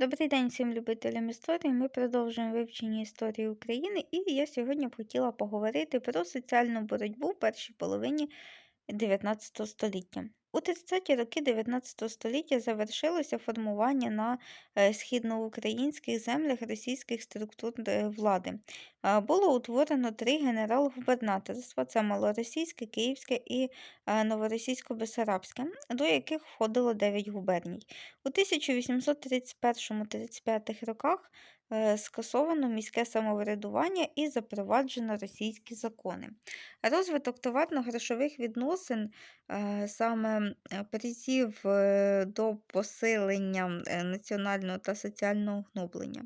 Добрий день всім любителям історії. Ми продовжуємо вивчення історії України, і я сьогодні б хотіла поговорити про соціальну боротьбу в першій половині 19 століття. У 30-ті роки 19 століття завершилося формування на е, східноукраїнських землях російських структур е, влади. Е, Було утворено три генерал-губернаторства: це Малоросійське, Київське і Новоросійсько-Бесарабське, до яких входило 9 губерній. У 1831-35 роках скасовано міське самоврядування і запроваджено російські закони. Розвиток товарно-грошових відносин е, саме призів е, до посилення е, національного та соціального гноблення.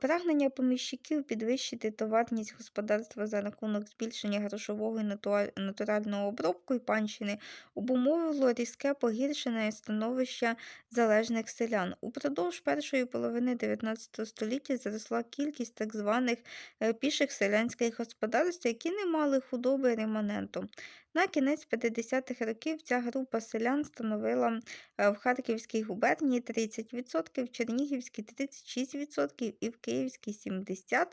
Прагнення поміщиків підвищити товарність господарства за рахунок збільшення грошового натурального обробку і панщини обумовило різке погіршення становища залежних селян. Упродовж першої половини 19 століття зросла кількість так званих е, піших селянських господарств, які не мали худоби реманенту. На кінець 50-х років ця група селян становила е, в Харківській губернії 30%, в Чернігівській 36% і в Київській 70%,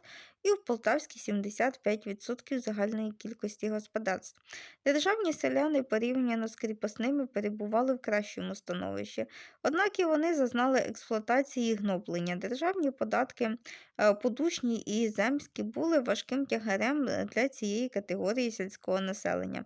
і в Полтавській 75% загальної кількості господарств. Державні селяни порівняно з кріпосними перебували в кращому становищі, однак і вони зазнали експлуатації і гноблення. Державні податки, е, подушні і земські, були важким тягарем е, для цієї категорії сільського населення.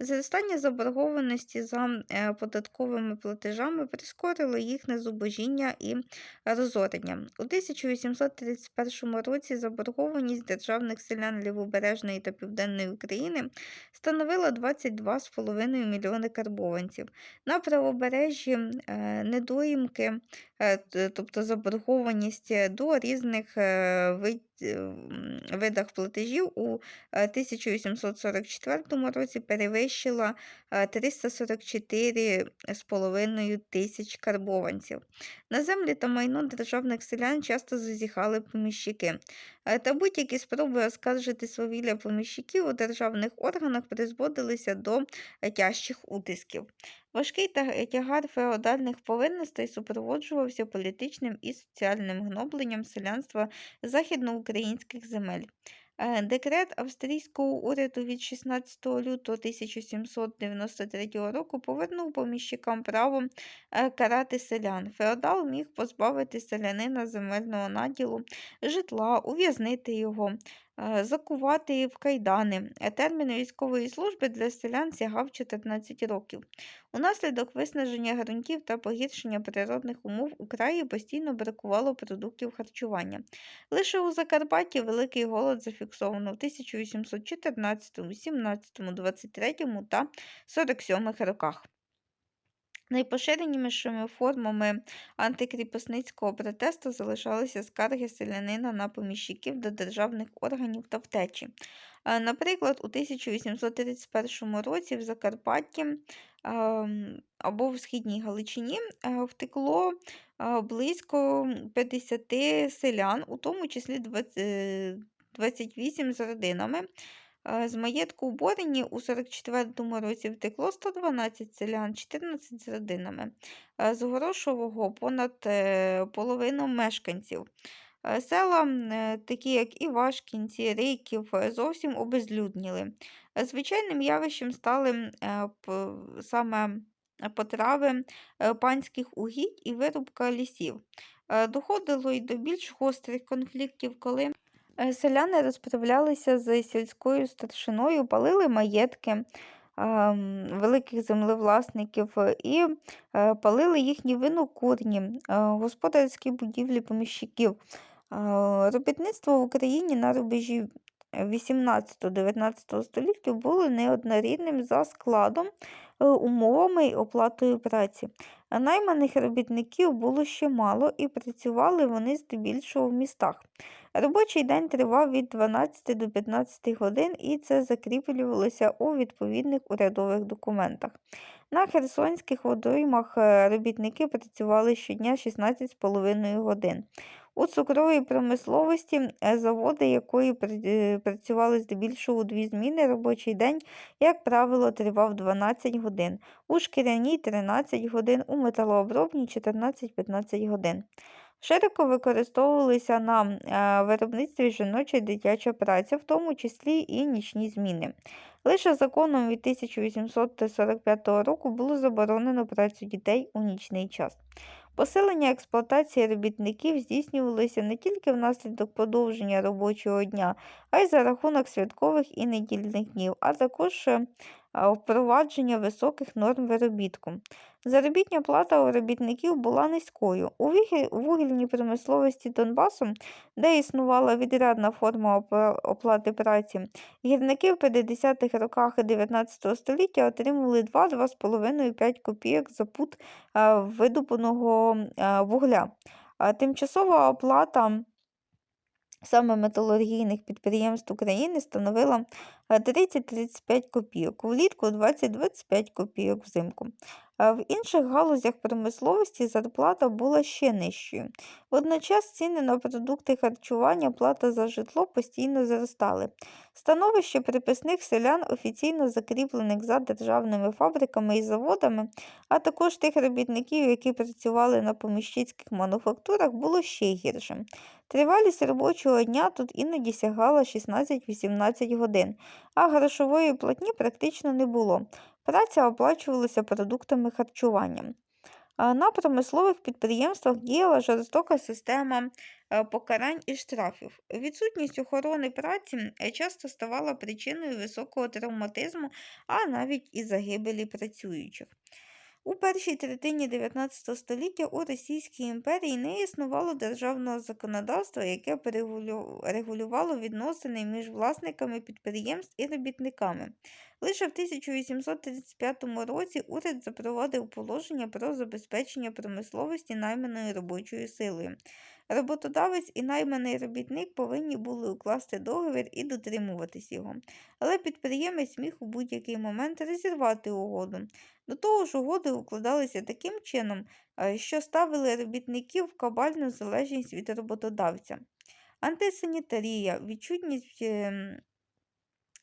Зростання заборгованості за е, податковими платежами прискорило їхнє зубожіння і розорення. У 1831 році заборгованість державних селян Лівобережної та Південної України становила 22,5 мільйони карбованців. На правобережжі е, недоїмки, е, тобто заборгованість до різних вид- е, видах платежів у е, 1844 році перевищила е, 344,5 тисяч карбованців. На землі та майно державних селян часто зазіхали поміщики. Е, Та будь-які спроби оскаржити свавілля поміщиків у державних органах призводилися до е, тяжчих утисків. Важкий тягар феодальних повинностей супроводжувався політичним і соціальним гнобленням селянства західноукраїнських земель. Е, Декрет австрійського уряду від 16 лютого 1793 року повернув поміщикам право е, карати селян. Феодал міг позбавити селянина земельного наділу, житла, ув'язнити його, закувати в кайдани. Е, Термін військової служби для селян сягав 14 років. Унаслідок виснаження ґрунтів та погіршення природних умов у краї постійно бракувало продуктів харчування. Лише у Закарпатті великий голод зафіксовано в 1814, 17, 23 та 47 роках. Найпоширенішими формами антикріпосницького протесту залишалися скарги селянина на поміщиків до державних органів та втечі. Е, Наприклад, у 1831 році в Закарпатті ем, або в Східній Галичині е, втекло е, близько 50 селян, у тому числі 20 е, 28 з родинами. З маєтку у Борині у 44-му році втекло 112 селян, 14 з родинами. З Горошового понад е, половину мешканців. Села, е, такі як Івашкінці, Рейків, е, зовсім обезлюдніли. Звичайним явищем стали саме потрави панських угідь і вирубка лісів. Доходило й до більш гострих конфліктів, коли Селяни розправлялися з сільською старшиною, палили маєтки великих землевласників е, і е, палили їхні винокурні, е, господарські будівлі поміщиків. Е, Робітництво в Україні на рубежі 18-19 століття було неоднорідним за складом, е, умовами й оплатою праці. Найманих робітників було ще мало, і працювали вони здебільшого в містах. Робочий день тривав від 12 до 15 годин, і це закріплювалося у відповідних урядових документах. На херсонських водоймах е, робітники працювали щодня 16,5 годин. У цукровій промисловості, е, заводи якої е, працювали здебільшого у дві зміни, робочий день, як правило, тривав 12 годин, у шкіряній 13 годин, у металообробній 14-15 годин. Широко використовувалися на е, виробництві жіноча і дитяча праця, в тому числі і нічні зміни. Лише законом від 1845 року було заборонено працю дітей у нічний час. Посилення експлуатації робітників здійснювалося не тільки внаслідок подовження робочого дня, а й за рахунок святкових і недільних днів, а також е, впровадження високих норм виробітку. Заробітня плата у робітників була низькою. У вугільній промисловості Донбасу, де існувала відрядна форма оплати праці, гірники в 50-х роках 19 століття отримували 2-2,5-5 копійок за пуд видобуваного е, вугля. Тимчасова оплата саме металургійних підприємств України становила 30-35 копійок, влітку 20-25 копійок взимку. В інших галузях промисловості зарплата була ще нижчою. Водночас ціни на продукти харчування, плата за житло постійно зростали. Становище приписних селян, офіційно закріплених за державними фабриками і заводами, а також тих робітників, які працювали на поміщицьких мануфактурах, було ще гіршим. Тривалість робочого дня тут іноді сягала 16-18 годин, а грошової платні практично не було. Праця оплачувалася продуктами харчування. На промислових підприємствах діяла жорстока система е, покарань і штрафів. Відсутність охорони праці е, часто ставала причиною високого травматизму, а навіть і загибелі працюючих. У першій третині 19 століття у Російській імперії не існувало державного законодавства, яке регулювало відносини між власниками підприємств і робітниками. Лише в 1835 році уряд запровадив положення про забезпечення промисловості найманою робочою силою. Роботодавець і найманий робітник повинні були укласти договір і дотримуватись його, але підприємець міг у будь-який момент розірвати угоду. До того ж, угоди укладалися таким чином, е, що ставили робітників в кабальну залежність від роботодавця. Антисанітарія, відчутність ем,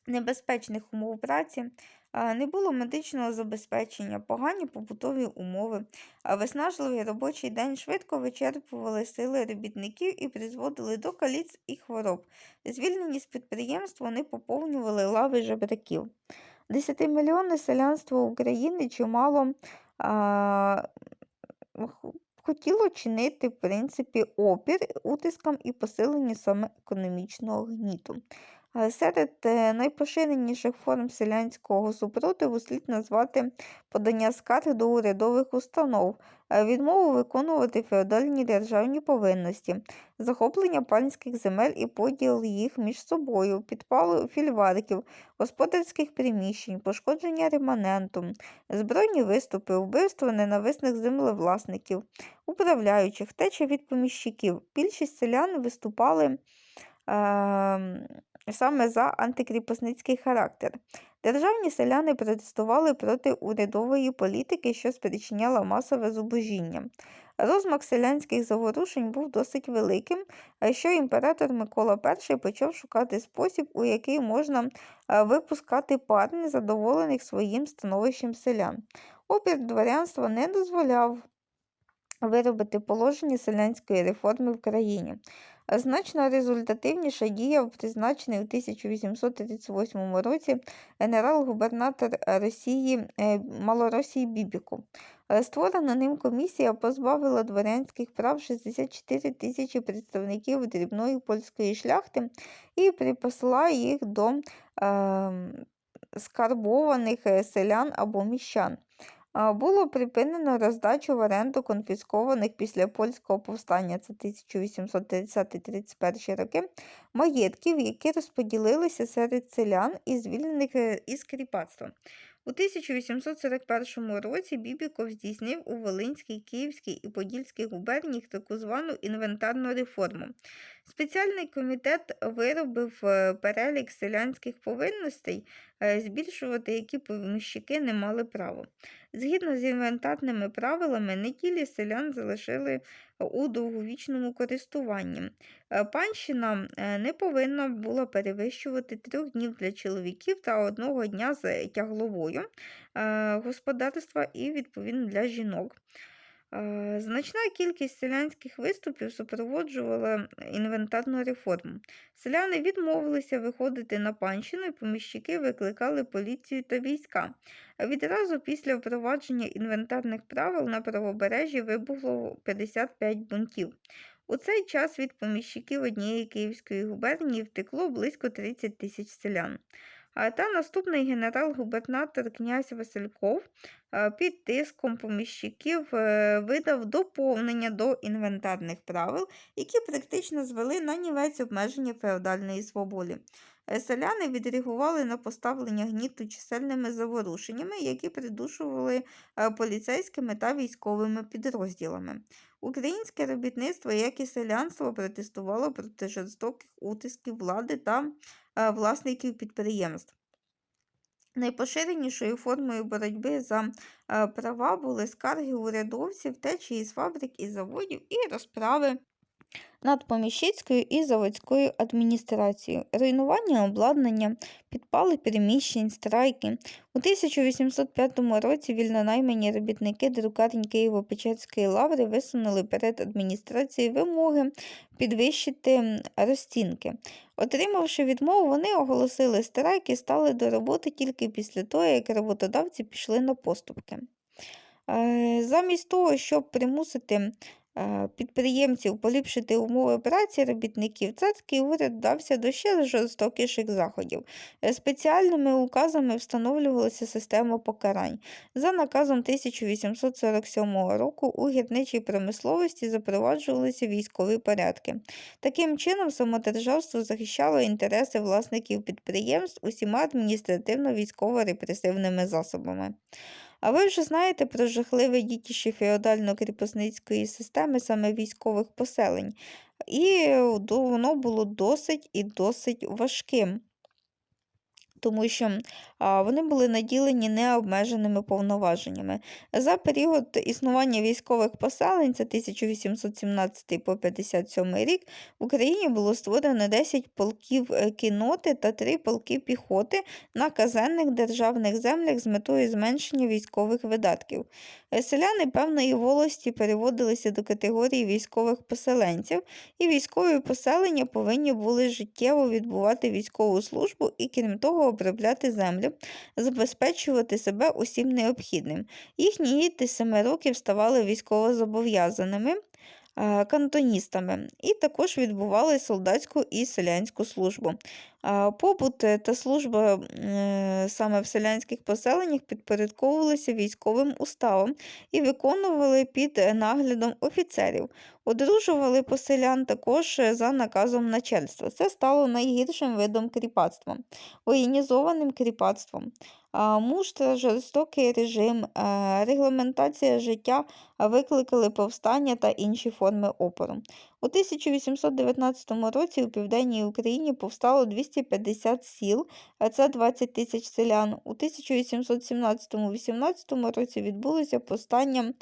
небезпечних умов праці, не було медичного забезпечення, погані побутові умови, а виснажливий робочий день швидко вичерпували сили робітників і призводили до каліць і хвороб. Звільнені з підприємств вони поповнювали лави жебраків. Десятимільйонне селянство України чимало а, хотіло чинити, в принципі, опір утискам і посиленню саме економічного гніту. Е, Серед е, найпоширеніших форм селянського супротиву слід назвати подання скарг до урядових установ, е, відмову виконувати феодальні державні повинності, захоплення панських земель і поділ їх між собою, підпалу фільварків, господарських приміщень, пошкодження реманенту, збройні виступи, вбивство ненависних землевласників, управляючих, теча від поміщиків. Більшість селян виступали ем, саме за антикріпосницький характер. Державні селяни протестували проти урядової політики, що спричиняла масове зубожіння. Розмах селянських заворушень був досить великим, що імператор Микола І почав шукати спосіб, у який можна е, випускати пар незадоволених своїм становищем селян. Опір дворянства не дозволяв виробити положення селянської реформи в країні. Значно результативніше діяв призначений у 1838 році генерал-губернатор Росії е, Малоросії Бібіко. Е, Створена ним комісія позбавила дворянських прав 64 тисячі представників дрібної польської шляхти і припасла їх до е, скарбованих селян або міщан. Було припинено роздачу в оренду конфіскованих після польського повстання, це 1830-31 роки, маєтків, які розподілилися серед селян і звільнених е, із кріпацтва. У 1841 році Бібіков здійснив у Волинській, Київській і Подільській губерніях таку звану інвентарну реформу. Спеціальний комітет виробив е, перелік селянських повинностей, е, збільшувати які поміщики не мали права. Згідно з інвентарними правилами, неділі селян залишили у довговічному користуванні. Е, Панщина е, не повинна була перевищувати трьох днів для чоловіків та одного дня з тягловою е, господарства і відповідно для жінок. Е, Значна кількість селянських виступів супроводжувала інвентарну реформу. Селяни відмовилися виходити на панщину, і поміщики викликали поліцію та війська. Відразу після впровадження інвентарних правил на правобережжі вибухло 55 бунтів. У цей час від поміщиків однієї Київської губернії втекло близько 30 тисяч селян. Та наступний генерал-губернатор князь Васильков е, під тиском поміщиків е, видав доповнення до інвентарних правил, які практично звели на нівець обмеження феодальної свободи. Е, Селяни відреагували на поставлення гніту чисельними заворушеннями, які придушували поліцейськими та військовими підрозділами. Українське робітництво, як і селянство, протестувало проти жорстоких утисків влади та власників підприємств. Найпоширенішою формою боротьби за права були скарги урядовців, течії з фабрик і заводів і розправи над поміщицькою і заводською адміністрацією, руйнування обладнання, підпали приміщень, страйки. У 1805 році вільнонаймані робітники друкарень Києво-Печерської лаври висунули перед адміністрацією вимоги підвищити розцінки. Отримавши відмову, вони оголосили страйк і стали до роботи тільки після того, як роботодавці пішли на поступки. Е, Замість того, щоб примусити підприємців поліпшити умови праці робітників, царський уряд вдався до ще жорстокіших заходів. Е, Спеціальними указами встановлювалася система покарань. За наказом 1847 року у гірничій промисловості запроваджувалися військові порядки. Таким чином, самодержавство захищало інтереси власників підприємств усіма адміністративно-військово-репресивними засобами. А ви вже знаєте про жахливе дітище феодально-кріпосницької системи саме військових поселень, і е, воно було досить і досить важким. Тому що вони були наділені необмеженими повноваженнями. За період існування військових поселень, це 1817 по 57 рік, в Україні було створено 10 полків е, кінноти та 3 полки піхоти на казенних державних землях з метою зменшення військових видатків. Е, Селяни певної волості переводилися до категорії військових поселенців, і військові поселення повинні були життєво відбувати військову службу і, крім того, обробляти землю, забезпечувати себе усім необхідним. Їхні діти з 7 років ставали військовозобов'язаними. е, Кантоністами, і також відбували солдатську і селянську службу. Побут е, та служба е, саме в селянських поселеннях підпорядковувалися військовим уставам і виконували під е, наглядом офіцерів. Одружували поселян також за наказом начальства. Це стало найгіршим видом кріпацтва, воєнізованим кріпацтвом. Муж та жорстокий режим, регламентація життя викликали повстання та інші форми опору. У 1819 році у південній Україні повстало 250 сіл, а це 20 тисяч селян. У 1817-18 році відбулося повстання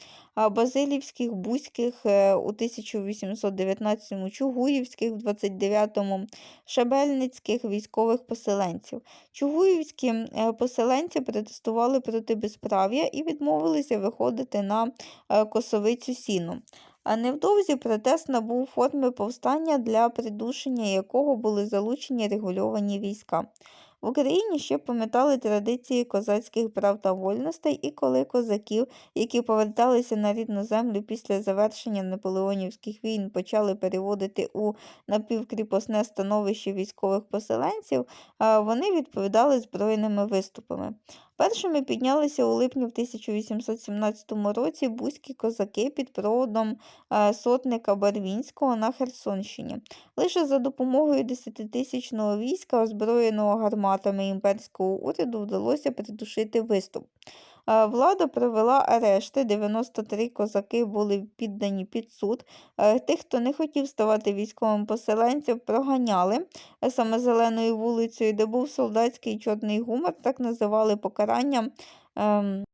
базилівських, бузьких, е, у 1819-му чугуївських, в 29-му шабельницьких військових поселенців. Чугуївські е, поселенці протестували проти безправ'я і відмовилися виходити на е, косовицю сіну. А невдовзі протест набув форми повстання, для придушення якого були залучені регульовані війська. В Україні ще пам'ятали традиції козацьких прав та вольностей, і коли козаків, які поверталися на рідну землю після завершення наполеонівських війн, почали переводити у напівкріпосне становище військових поселенців, вони відповідали збройними виступами. Першими піднялися у липні в 1817 році бузькі козаки під проводом е, сотника Барвінського на Херсонщині. Лише за допомогою 10-тисячного війська, озброєного гарматами імперського уряду, вдалося придушити виступ. Влада провела арешти, 93 козаки були піддані під суд. Е, Тих, хто не хотів ставати військовим поселенцем, проганяли е, саме зеленою вулицею, де був солдатський чорний гумор, так називали покаранням. ем,